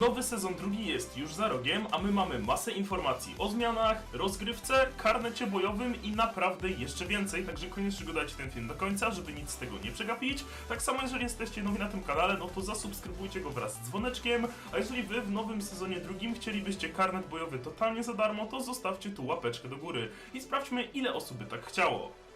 Nowy sezon drugi jest już za rogiem, a my mamy masę informacji o zmianach, rozgrywce, karnecie bojowym i naprawdę jeszcze więcej, także koniecznie oglądajcie ten film do końca, żeby nic z tego nie przegapić. Tak samo jeżeli jesteście nowi na tym kanale, no to zasubskrybujcie go wraz z dzwoneczkiem, a jeżeli wy w nowym sezonie drugim chcielibyście karnet bojowy totalnie za darmo, to zostawcie tu łapeczkę do góry i sprawdźmy ile osób by tak chciało.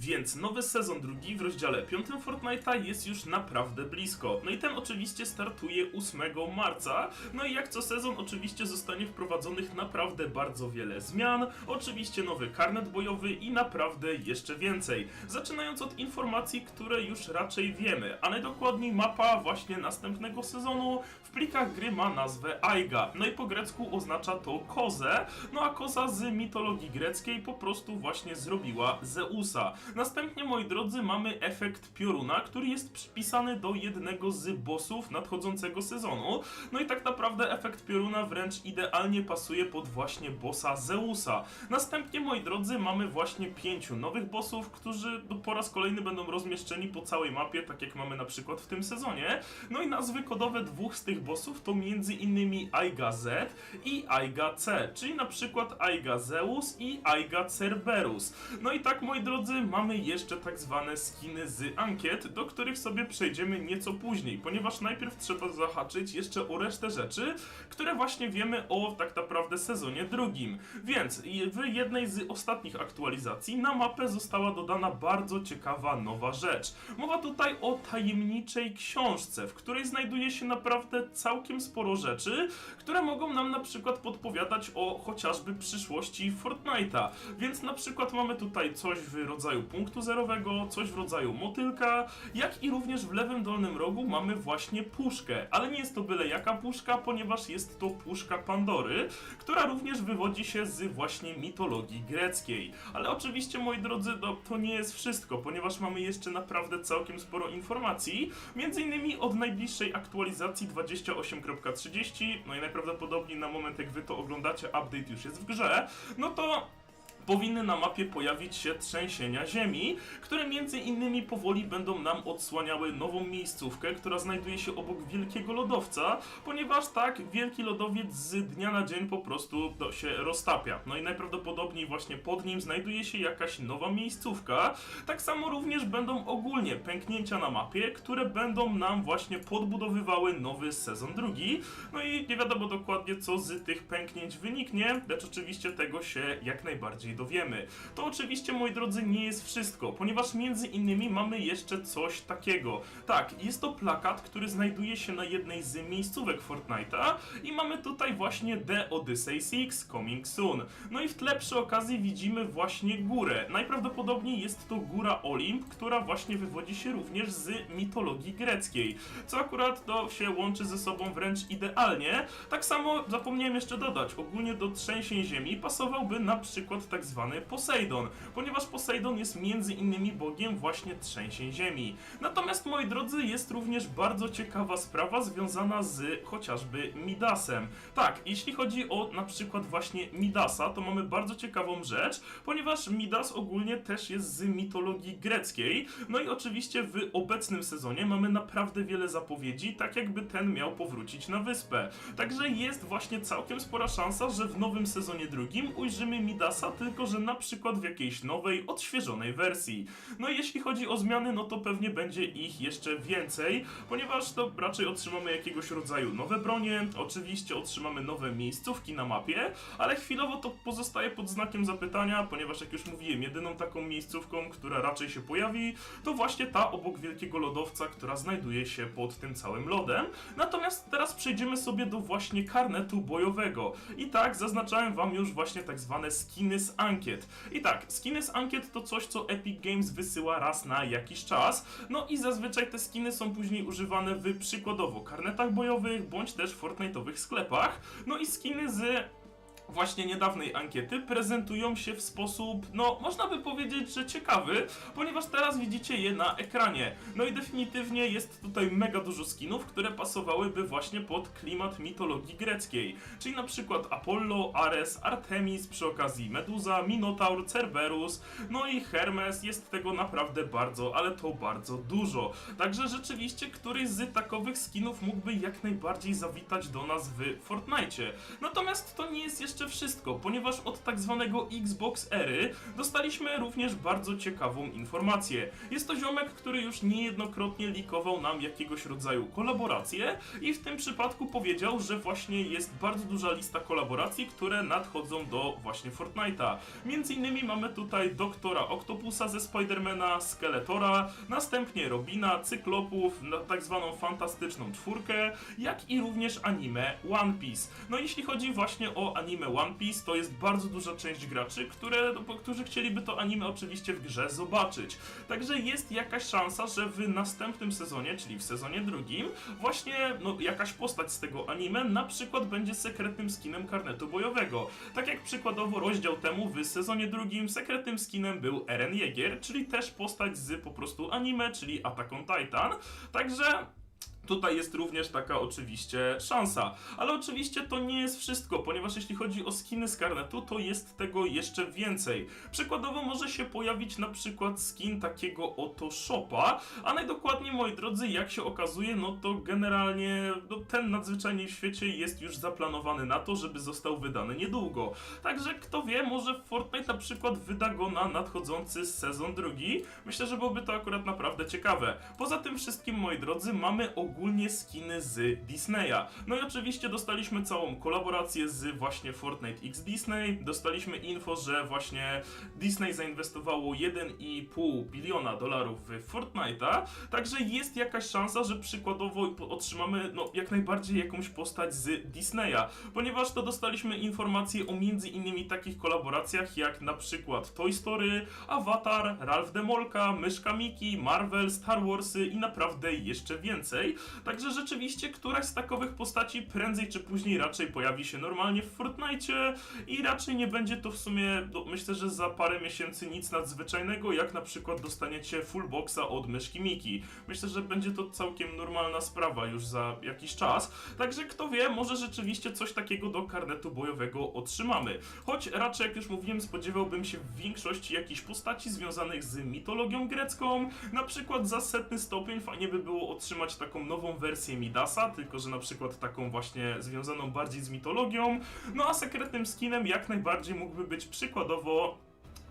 Więc nowy sezon drugi w rozdziale 5 Fortnite'a jest już naprawdę blisko. No i ten oczywiście startuje 8 marca. No i jak co sezon oczywiście zostanie wprowadzonych naprawdę bardzo wiele zmian. Oczywiście nowy karnet bojowy i naprawdę jeszcze więcej. Zaczynając od informacji, które już raczej wiemy, a najdokładniej mapa właśnie następnego sezonu w plikach gry ma nazwę Aiga. No i po grecku oznacza to kozę, no a koza z mitologii greckiej po prostu właśnie zrobiła Zeusa. Następnie, moi drodzy, mamy efekt pioruna, który jest przypisany do jednego z bossów nadchodzącego sezonu. No i tak naprawdę efekt pioruna wręcz idealnie pasuje pod właśnie bossa Zeusa. Następnie, moi drodzy, mamy właśnie pięciu nowych bossów, którzy po raz kolejny będą rozmieszczeni po całej mapie, tak jak mamy na przykład w tym sezonie. No i nazwy kodowe dwóch z tych bossów to między innymi Aiga Z i Aiga C, czyli na przykład Aiga Zeus i Aiga Cerberus. No i tak, moi drodzy, mamy jeszcze tak zwane skiny z ankiet, do których sobie przejdziemy nieco później, ponieważ najpierw trzeba zahaczyć jeszcze o resztę rzeczy, które właśnie wiemy o tak naprawdę sezonie drugim. Więc w jednej z ostatnich aktualizacji na mapę została dodana bardzo ciekawa nowa rzecz. Mowa tutaj o tajemniczej książce, w której znajduje się naprawdę całkiem sporo rzeczy, które mogą nam na przykład podpowiadać o chociażby przyszłości Fortnite'a. Więc na przykład mamy tutaj coś w rodzaju punktu zerowego, coś w rodzaju motylka, jak i również w lewym dolnym rogu mamy właśnie puszkę. Ale nie jest to byle jaka puszka, ponieważ jest to puszka Pandory, która również wywodzi się z właśnie mitologii greckiej. Ale oczywiście, moi drodzy, no, to nie jest wszystko, ponieważ mamy jeszcze naprawdę całkiem sporo informacji, między innymi od najbliższej aktualizacji 28.30, no i najprawdopodobniej na moment jak wy to oglądacie, update już jest w grze, no to powinny na mapie pojawić się trzęsienia ziemi, które między innymi powoli będą nam odsłaniały nową miejscówkę, która znajduje się obok wielkiego lodowca, ponieważ tak, wielki lodowiec z dnia na dzień po prostu się roztapia. No i najprawdopodobniej właśnie pod nim znajduje się jakaś nowa miejscówka. Tak samo również będą ogólnie pęknięcia na mapie, które będą nam właśnie podbudowywały nowy sezon drugi. No i nie wiadomo dokładnie co z tych pęknięć wyniknie, lecz oczywiście tego się jak najbardziej dowiemy. To oczywiście, moi drodzy, nie jest wszystko, ponieważ między innymi mamy jeszcze coś takiego. Tak, jest to plakat, który znajduje się na jednej z miejscówek Fortnite'a i mamy tutaj właśnie The Odyssey 6 Coming Soon. No i w tle przy okazji widzimy właśnie górę. Najprawdopodobniej jest to góra Olimp, która właśnie wywodzi się również z mitologii greckiej, co akurat to się łączy ze sobą wręcz idealnie. Tak samo zapomniałem jeszcze dodać, ogólnie do trzęsień ziemi pasowałby na przykład tak zwany Poseidon, ponieważ Poseidon jest między innymi bogiem właśnie trzęsień ziemi. Natomiast moi drodzy, jest również bardzo ciekawa sprawa związana z chociażby Midasem. Tak, jeśli chodzi o na przykład właśnie Midasa, to mamy bardzo ciekawą rzecz, ponieważ Midas ogólnie też jest z mitologii greckiej. No i oczywiście w obecnym sezonie mamy naprawdę wiele zapowiedzi, tak jakby ten miał powrócić na wyspę. Także jest właśnie całkiem spora szansa, że w nowym sezonie drugim ujrzymy Midasa, tylko że na przykład w jakiejś nowej, odświeżonej wersji. No i jeśli chodzi o zmiany, no to pewnie będzie ich jeszcze więcej, ponieważ to raczej otrzymamy jakiegoś rodzaju nowe bronie, oczywiście otrzymamy nowe miejscówki na mapie, ale chwilowo to pozostaje pod znakiem zapytania, ponieważ jak już mówiłem, jedyną taką miejscówką, która raczej się pojawi, to właśnie ta obok wielkiego lodowca, która znajduje się pod tym całym lodem. Natomiast teraz przejdziemy sobie do właśnie karnetu bojowego. I tak, zaznaczałem wam już właśnie tak zwane skiny z ankiet. I tak, skiny z ankiet to coś, co Epic Games wysyła raz na jakiś czas. No i zazwyczaj te skiny są później używane w przykładowo karnetach bojowych, bądź też Fortnite'owych sklepach. No i skiny z właśnie niedawnej ankiety prezentują się w sposób, no można by powiedzieć, że ciekawy, ponieważ teraz widzicie je na ekranie. No i definitywnie jest tutaj mega dużo skinów, które pasowałyby właśnie pod klimat mitologii greckiej. Czyli na przykład Apollo, Ares, Artemis, przy okazji Meduza, Minotaur, Cerberus, no i Hermes. Jest tego naprawdę bardzo, ale to bardzo dużo. Także rzeczywiście któryś z takowych skinów mógłby jak najbardziej zawitać do nas w Fortnite. Natomiast to nie jest jeszcze wszystko, ponieważ od tak zwanego Xbox Ery dostaliśmy również bardzo ciekawą informację. Jest to ziomek, który już niejednokrotnie likował nam jakiegoś rodzaju kolaboracje i w tym przypadku powiedział, że właśnie jest bardzo duża lista kolaboracji, które nadchodzą do właśnie Fortnite'a. Między innymi mamy tutaj doktora Octopusa ze Spidermana, Skeletora, następnie Robina, Cyklopów, tak zwaną fantastyczną czwórkę, jak i również anime One Piece. No jeśli chodzi właśnie o anime One Piece, to jest bardzo duża część graczy, które, no, którzy chcieliby to anime oczywiście w grze zobaczyć. Także jest jakaś szansa, że w następnym sezonie, czyli w sezonie drugim, właśnie no, jakaś postać z tego anime na przykład będzie sekretnym skinem karnetu bojowego. Tak jak przykładowo rozdział temu w sezonie drugim sekretnym skinem był Eren Yeager, czyli też postać z po prostu anime, czyli Attack on Titan. Także Tutaj jest również taka oczywiście szansa. Ale oczywiście to nie jest wszystko, ponieważ jeśli chodzi o skiny z karnetu, to jest tego jeszcze więcej. Przykładowo może się pojawić na przykład skin takiego oto shopa, a najdokładniej moi drodzy, jak się okazuje, no to generalnie no, ten nadzwyczajnie w świecie jest już zaplanowany na to, żeby został wydany niedługo. Także kto wie, może Fortnite na przykład wyda go na nadchodzący sezon drugi. Myślę, że byłoby to akurat naprawdę ciekawe. Poza tym wszystkim, moi drodzy, mamy ogólnie skiny z Disneya. No i oczywiście dostaliśmy całą kolaborację z właśnie Fortnite X Disney. Dostaliśmy info, że właśnie Disney zainwestowało 1,5 biliona dolarów w Fortnite'a. Także jest jakaś szansa, że przykładowo otrzymamy no, jak najbardziej jakąś postać z Disneya. Ponieważ to dostaliśmy informacje o między innymi takich kolaboracjach jak na przykład Toy Story, Avatar, Ralph Demolka, Myszka Miki, Marvel, Star Warsy i naprawdę jeszcze więcej. Także rzeczywiście któraś z takowych postaci prędzej czy później raczej pojawi się normalnie w Fortnite i raczej nie będzie to w sumie, no, myślę, że za parę miesięcy nic nadzwyczajnego, jak na przykład dostaniecie full boxa od myszki Miki. Myślę, że będzie to całkiem normalna sprawa już za jakiś czas. Także kto wie, może rzeczywiście coś takiego do karnetu bojowego otrzymamy. Choć raczej, jak już mówiłem, spodziewałbym się w większości jakichś postaci związanych z mitologią grecką. Na przykład za setny stopień fajnie by było otrzymać taką nową wersję Midasa, tylko że na przykład taką właśnie związaną bardziej z mitologią. No a sekretnym skinem jak najbardziej mógłby być przykładowo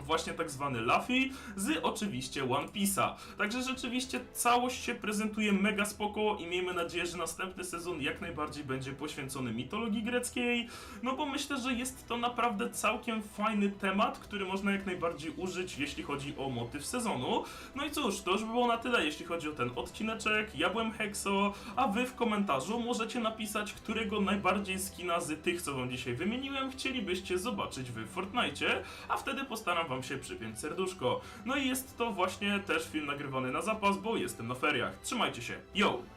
właśnie tak zwany Luffy z oczywiście One Piece'a. Także rzeczywiście całość się prezentuje mega spoko i miejmy nadzieję, że następny sezon jak najbardziej będzie poświęcony mitologii greckiej, no bo myślę, że jest to naprawdę całkiem fajny temat, który można jak najbardziej użyć, jeśli chodzi o motyw sezonu. No i cóż, to już by było na tyle, jeśli chodzi o ten odcineczek. Ja byłem Hexo, a wy w komentarzu możecie napisać, którego najbardziej skina z tych, co wam dzisiaj wymieniłem, chcielibyście zobaczyć w Fortnite, a wtedy postaram wam się przypiąć serduszko. No i jest to właśnie też film nagrywany na zapas, bo jestem na feriach. Trzymajcie się. Yo!